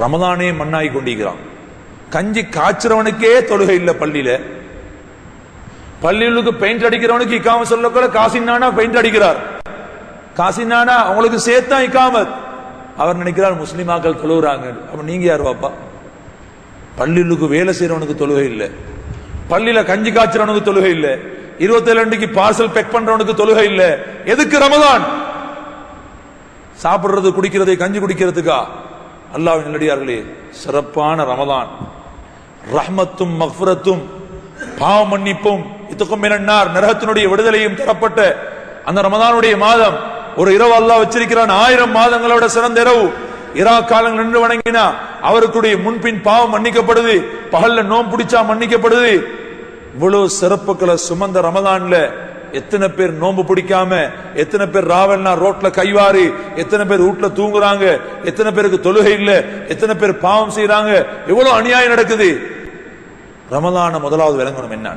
ரமதானே மண்ணாகி கொண்டிருக்கிறான். கஞ்சி காய்ச்சறவனுக்கே தொழுகை இல்லை பள்ளியில. பள்ளிகளுக்கு பெயிண்ட் அடிக்கிறவனுக்கு இக்காம சொல்லக்கூட காசினானா பெயிண்ட் அடிக்கிறார். காசினானா அவங்களுக்கு சேர்த்தா இக்காமத் அவர் நினைக்கிறார் முஸ்லிமாக்கள் தொழுகிறாங்க அப்ப நீங்க யார் பாப்பா? பள்ளிகளுக்கு வேலை செய்யறவனுக்கு தொழுகை இல்ல. பள்ளியில கஞ்சி காய்ச்சறவனுக்கு தொழுகை இல்ல. இருபத்தி ரெண்டுக்கு பார்சல் பெக் பண்றவனுக்கு தொழுகை இல்ல. எதுக்கு ரமதான் சாப்பிடுறது குடிக்கிறது கஞ்சி குடிக்கிறதுக்கா? அல்லாஹ் நல்லடியார்களே சிறப்பான ரமதான். ரஹ்மத்தும் மஃபரத்தும் பாவ மன்னிப்பும் இதுக்கும் மினன்னார் நரகத்தினுடைய விடுதலையும் தரப்பட்ட அந்த ரமதானுடைய மாதம். ஒரு இரவு அல்லாஹ் வச்சிருக்கிறான் ஆயிரம் மாதங்களோட சிறந்த இரவு. இரா காலங்கள் நின்று வணங்கினா அவருக்குடைய முன்பின் பாவம் மன்னிக்கப்படுது பகல்ல நோம் பிடிச்சா மன்னிக்கப்படுது. இவ்வளவு சிறப்புகளை சுமந்த ரமதான்ல எத்தனை பேர் நோன்பு பிடிக்காம எத்தனை பேர் ராவல்னா ரோட்ல கைவாரி எத்தனை பேர் வீட்ல தூங்குறாங்க எத்தனை பேருக்கு தொழுகை இல்ல எத்தனை பேர் பாவம் செய்யறாங்க எவ்வளவு அநியாயம் நடக்குது? ரமதான முதலாவது விளங்கணும் என்ன